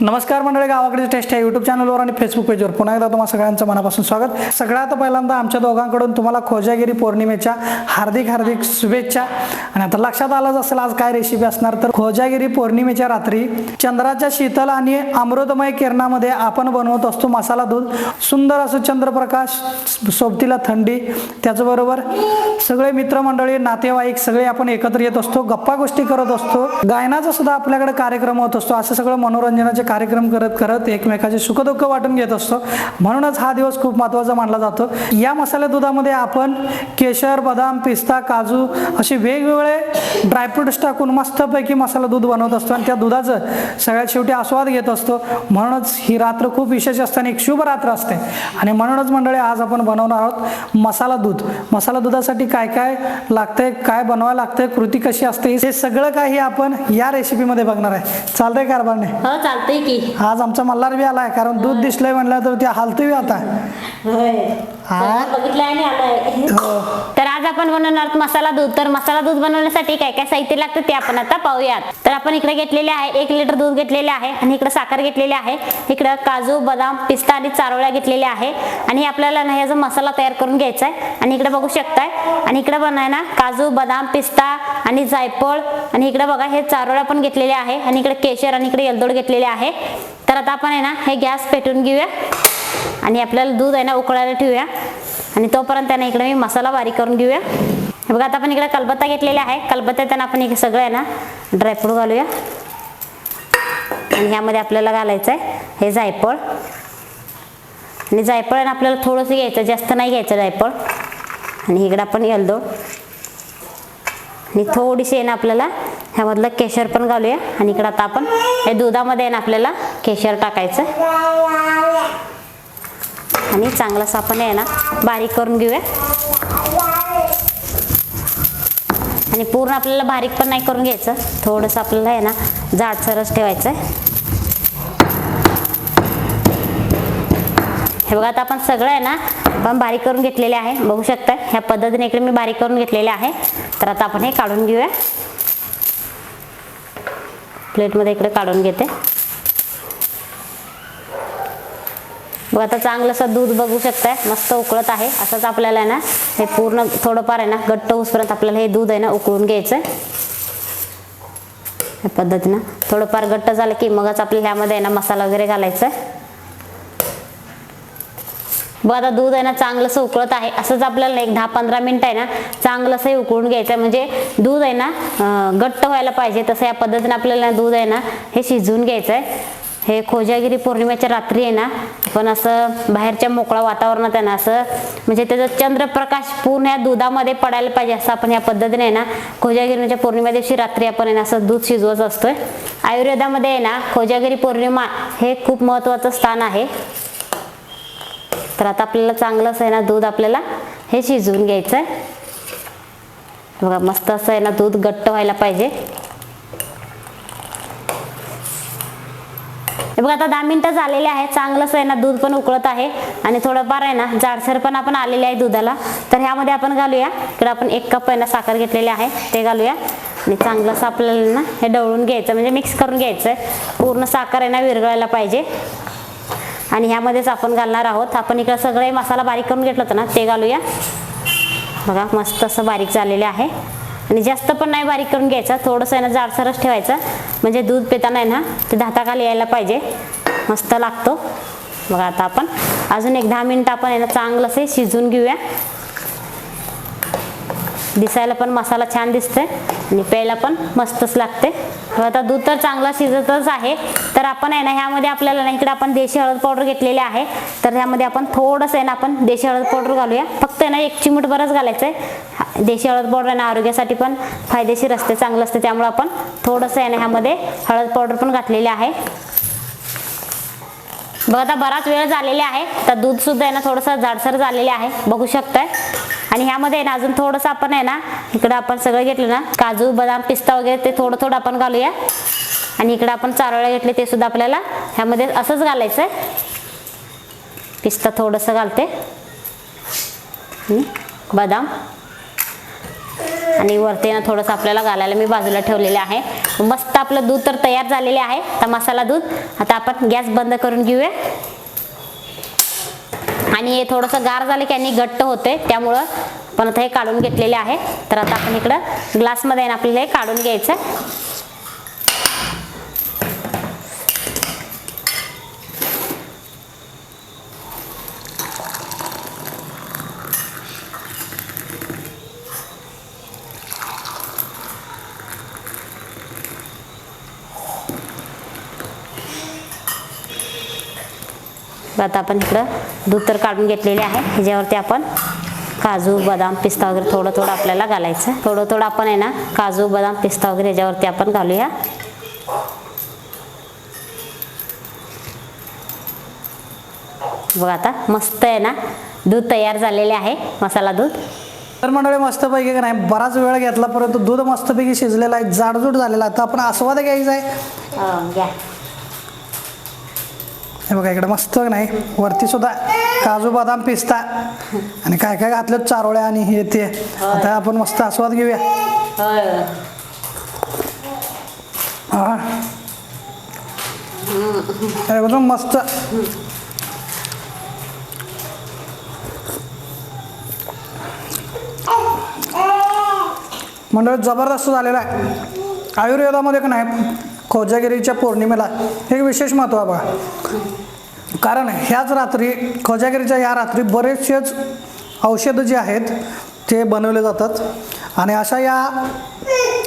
नमस्कार मंडळी गावाकडे टेस्ट आहे यूट्यूब चॅनलवर आणि फेसबुक पेजवर पुन्हा एकदा तुम्हाला सगळ्यांचं मनापासून स्वागत. सगळ्यात पहिल्यांदा आमच्या दोघांकडून तुम्हाला खोजागिरी पौर्णिमेच्या हार्दिक हार्दिक शुभेच्छा. आणि आता लक्षात आलंच असेल आज काय रेसिपी असणार तर खोजागिरी पौर्णिमेच्या रात्री चंद्राच्या शीतल आणि अमृतमय किरणामध्ये आपण बनवत असतो मसाला दूध. सुंदर असं चंद्रप्रकाश सोबतीला थंडी त्याचबरोबर सगळे मित्रमंडळी नातेवाईक सगळे आपण एकत्र येत असतो गप्पा गोष्टी करत असतो. गायनाचा सुद्धा आपल्याकडे कार्यक्रम होत असतो. असं सगळं मनोरंजनाचे कार्यक्रम करत करत एकमेकाचे सुखदुःख वाटून घेत असतो. म्हणूनच हा दिवस खूप महत्त्वाचा मानला जातो. या मसाले दुधामध्ये आपण केशर बदाम पिस्ता काजू असे वेगवेगळे ड्रायफ्रुट्स टाकून मस्तपैकी मसाला दूध बनवत असतो आणि त्या दुधाचं सगळ्यात शेवटी आस्वाद घेत असतो. म्हणूनच ही रात्र खूप विशेष असते आणि एक शुभ रात्र असते. आणि म्हणूनच मंडळी आज आपण बनवणार आहोत मसाला दूध. मसाला दुधासाठी काय काय लागतंय काय बनवायला लागतंय कृती कशी असते हे सगळं काही आपण या रेसिपीमध्ये बघणार आहे. चालतंय कारभारने हो चालतंय की आज आमचा मल्हार बी आलाय कारण दूध दिसलंय म्हणलं तर ते हालतोय आता. होय. हा? बघितलं आणि आलाय. हो. तर आज आपण बनवणार आहोत मसाला दूध. तर मसाला दूध बनवण्यासाठी काय काय साहित्य लागतं ते आपण आता पाहूयात. तर आपण इकडे घेतलेले आहे एक लिटर दूध घेतलेले आहे आणि इकडे साखर घेतलेली आहे. इकडे काजू बदाम पिस्ता आणि चारोळ्या घेतलेल्या आहे. आणि आपल्याला ना ह्याचा मसाला तयार करून घ्यायचा आहे आणि इकडे बघू शकताय. आणि इकडे बनाय ना काजू बदाम पिस्ता आणि जायफळ आणि इकडे बघा हे चारोळ्या पण घेतलेले आहे. आणि इकडे केशर आणि इकडे यलदोड घेतलेले आहे. तर आता आपण आहे ना हे गॅस पेटून घेऊया. आणि आपल्याला दूध आहे ना उकळायला ठेवूया. आणि तोपर्यंत त्यांना इकडे मी मसाला बारीक करून घेऊया. बघा आता आपण इकडे कलबत्ता घेतलेला आहे. कलबत्त्यात त्यांना आपण इकडे सगळं आहे ना ड्रायफ्रूट घालूया. आणि ह्यामध्ये आपल्याला घालायचं आहे हे जायफळ. आणि जायफळ आहे ना आपल्याला थोडंसं घ्यायचं जास्त नाही घ्यायचं जायफळ. आणि इकडं आपण येलदोड. आणि थोडीशी आहे ना आपल्याला ह्यामधलं केशर पण घालूया. आणि इकडं आता आपण हे दुधामध्ये आहे ना आपल्याला केशर टाकायचं. आणि चांगलासा आपण आहे ना बारीक करून घेऊया. आणि पूर्ण आपल्याला बारीक पण नाही करून घ्यायचं. थोडंसं आपल्याला आहे ना जाडसरच ठेवायचं आहे हे बघा आता आपण सगळं आहे ना आपण बारीक करून घेतलेले आहे. बघू शकता ह्या पद्धतीने इकडे मी बारीक करून घेतलेले आहे. तर आता आपण हे काढून घेऊया. प्लेटमध्ये इकडे काढून घेते. बघा आता चांगलंसं दूध बघू शकताय. मस्त उकळत आहे. असंच आपल्याला आहे ना हे पूर्ण थोडंफार आहे ना घट्ट होसपर्यंत आपल्याला हे दूध आहे ना उकळून घ्यायचं आहे पद्धतीनं. थोडंफार घट्ट झालं की मगच आपल्याला ह्यामध्ये आहे ना मसाला वगैरे घालायचा आहे बघ आता दूध आहे ना चांगलंसं उकळत आहे. असंच आपल्याला एक दहा पंधरा मिनिट आहे ना चांगलंसंही उकळून घ्यायचं आहे. म्हणजे दूध आहे ना घट्ट व्हायला पाहिजे. तसं या पद्धतीने आपल्याला दूध आहे ना हे शिजवून घ्यायचं आहे. हे खोजागिरी पौर्णिमेच्या रात्री आहे ना पण असं बाहेरच्या मोकळ्या वातावरणात आहे ना असं म्हणजे त्याचा चंद्रप्रकाश पूर्ण या दुधामध्ये पडायला पाहिजे. असं आपण या पद्धतीने आहे ना खोजागिरीच्या पौर्णिमा दिवशी रात्री आपण आहे ना असं दूध शिजवत असतोय. आयुर्वेदामध्ये आहे ना खोजागिरी पौर्णिमा हे खूप महत्त्वाचं स्थान आहे. तर आता आपल्याला चांगलंच आहे ना दूध आपल्याला हे शिजवून घ्यायचं आहे बघा मस्त असं आहे ना दूध घट्ट व्हायला पाहिजे. हे बघा आता दहा मिनटं झालेले आहे चांगलंच आहे ना दूध पण उकळत आहे. आणि थोडंफार आहे ना जाडसर पण आपण आलेले आहे दुधाला. तर ह्यामध्ये आपण घालूया. इकडे आपण एक कप आहे ना साखर घेतलेले आहे. ते घालूया. आणि चांगलंसं आपल्याला ना हे डवळून घ्यायचं. म्हणजे मिक्स करून घ्यायचं आहे पूर्ण साखर आहे ना विरघळायला पाहिजे. आणि ह्यामध्येच आपण घालणार आहोत. आपण इकडं सगळे मसाला बारीक करून घेतलं होतं ना ते घालूया. बघा मस्त असं बारीक झालेलं आहे. आणि जास्त पण नाही बारीक करून घ्यायचं. थोडंसं आहे ना जाडसरच ठेवायचं. म्हणजे दूध पिताना आहे ना ते धाताखाली यायला पाहिजे. मस्त लागतो. बघा आता आपण. अजून एक दहा मिनिटं आपण आहे ना चांगलं असे शिजून घेऊया. दिसायला पण मसाला छान दिसतोय. आणि प्यायला पण मस्तच लागते आता दूध तर चांगला शिजतच आहे. तर आपण आहे ना ह्यामध्ये आपल्याला ना इकडे आपण देशी हळद पावडर घेतलेली आहे. तर ह्यामध्ये आपण थोडंसं आहे ना आपण देशी हळद पावडर घालूया. फक्त आहे ना एक चिमूट बरंच घालायचं आहे देशी हळद पावडर आहे ना आरोग्यासाठी पण फायदेशीर असते चांगलं असते. त्यामुळे आपण थोडंसं आहे ना ह्यामध्ये हळद पावडर पण घातलेली आहे. बघा आता बराच वेळ झालेला आहे. तर दूधसुद्धा आहे ना थोडंसं जाडसर झालेले आहे. बघू शकताय. आणि ह्यामध्ये आहे ना अजून थोडंसं आपण आहे ना इकडं आपण सगळं घेतलं ना काजू बदाम पिस्ता वगैरे ते थोडं थोडं आपण घालूया. आणि इकडं आपण चारोळ्या घेतले ते सुद्धा आपल्याला ह्यामध्ये असंच घालायचं आहे. पिस्ता थोडंसं घालते. बदाम. आणि वरती ना थोडंसं आपल्याला घालायला मी बाजूला ठेवलेलं आहे. मस्त आपलं दूध तर तयार झालेले आहे तर मसाला दूध. आता आपण गॅस बंद करून घेऊया. आणि हे थोडंसं गार झालं की आणि घट्ट होते त्यामुळं पण आता हे काढून घेतलेले आहे. तर आता आपण इकडं ग्लासमध्ये ना आपल्याला हे काढून घ्यायचं आता आपण इकडं दूध तर काढून घेतलेले आहे. ह्याच्यावरती आपण काजू बदाम पिस्ता वगैरे थोडं थोडं आपल्याला घालायचं. थोडं थोडं आपण आहे ना काजू बदाम पिस्ता वगैरे ह्याच्यावरती आपण घालूया. बघा आता मस्त आहे ना दूध तयार झालेले आहे मसाला दूध. तर मंडळी मस्तपैकी का नाही बराच वेळ घेतला परंतु दूध मस्तपैकी शिजलेलं आहे जाडजूड झालेला आहे. तर आपण आस्वाद घ्यायचा आहे. अं, घ्या. हे बघा इकडे मस्त नाही? वरती सुद्धा काजू बदाम पिस्ता आणि काय काय घातलं? चारोळ्या आणि हे ते. आता आपण मस्त आस्वाद घेऊया. हा. एकदम मस्त. मंडळ जबरदस्त झालेला आहे. आयुर्वेदामध्ये का नाही? खोजागिरीच्या पौर्णिमेला. एक विशेष महत्त्व आहे बघा. कारण ह्याच रात्री खोजागिरीच्या या रात्री बरेचसेच औषधं जी आहेत ते बनवले जातात. आणि अशा या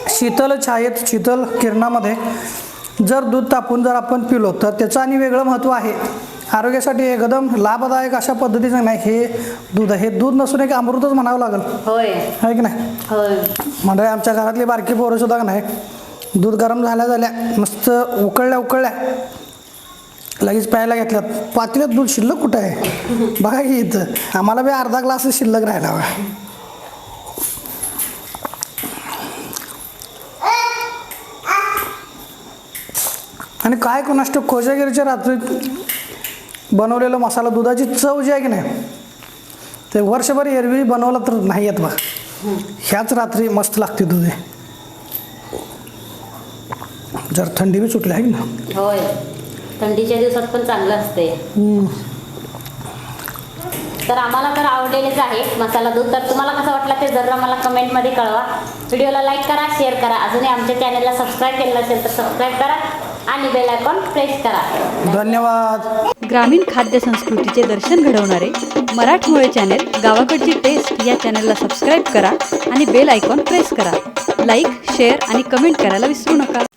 शीतल छायेत शीतल किरणामध्ये जर दूध तापून जर आपण पिलो तर त्याचं आणि वेगळं महत्त्व आहे. आरोग्यासाठी एकदम लाभदायक अशा पद्धतीचं नाही. हे दूध आहे हे दूध नसून एक अमृतच म्हणावं लागेल. होय. आहे की नाही? म्हणजे आमच्या घरातली बारकी पोरं सुद्धा नाही? दूध गरम झाल्या झाल्या मस्त उकळल्या उकळल्या. लगेच प्यायला घेतल्यात. पातळीत दूध शिल्लक कुठं आहे? बघा की इथं. आम्हाला बी अर्धा ग्लास शिल्लक राहिला बघा. आणि काय कोणाष्ट कोजागिरीच्या रात्रीत बनवलेलं मसाला दुधाची चव जी आहे की नाही ते वर्षभर एरवी बनवलं तर नाही येत बघा. ह्याच रात्री मस्त लागते दूध. आहे जर थंडी बी सुटली आहे की ना होय. थंडीच्या दिवसात पण चांगलं असते तर आम्हाला तर आवडलेलेच आहे मसाला दूध. तर तुम्हाला कसं वाटलं ते जरा मला कमेंटमध्ये कळवा. व्हिडिओला लाईक करा शेअर करा. अजूनही आमच्या चॅनलला सबस्क्राईब केलं नसेल तर सबस्क्राईब करा आणि बेल आयकॉन प्रेस करा. धन्यवाद. ग्रामीण खाद्य संस्कृतीचे दर्शन घडवणारे मराठमोळे चॅनेल गावाकडची टेस्ट या चॅनलला सबस्क्राईब करा आणि बेल आयकॉन प्रेस करा. लाईक शेअर आणि कमेंट करायला विसरू नका.